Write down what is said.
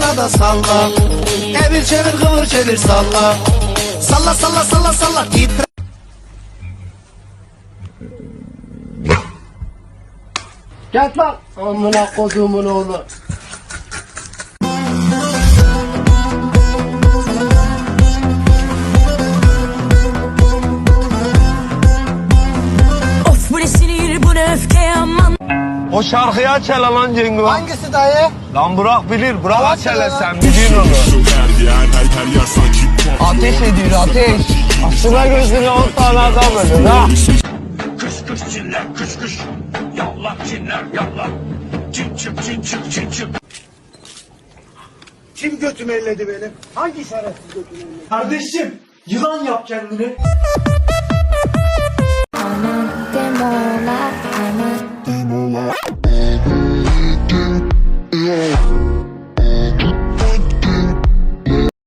salla. Evir çevir kıvır çevir salla. Salla salla salla salla. Titre Gel lan amına koduğumun oğlu. O şarkıyı aç hele lan Cengo. Hangisi dayı? Lan Burak bilir. Burak sen biliyorsun onu. Ateş ediyor ateş. Aslına gözüne on tane adam ölür ha. Kış kış çiller kış kış Yallah çinler yallah Çin çık çin çık çin çık Kim götümü elledi benim? Hangi şerefsiz götümü elledi? Kardeşim yılan yap kendini.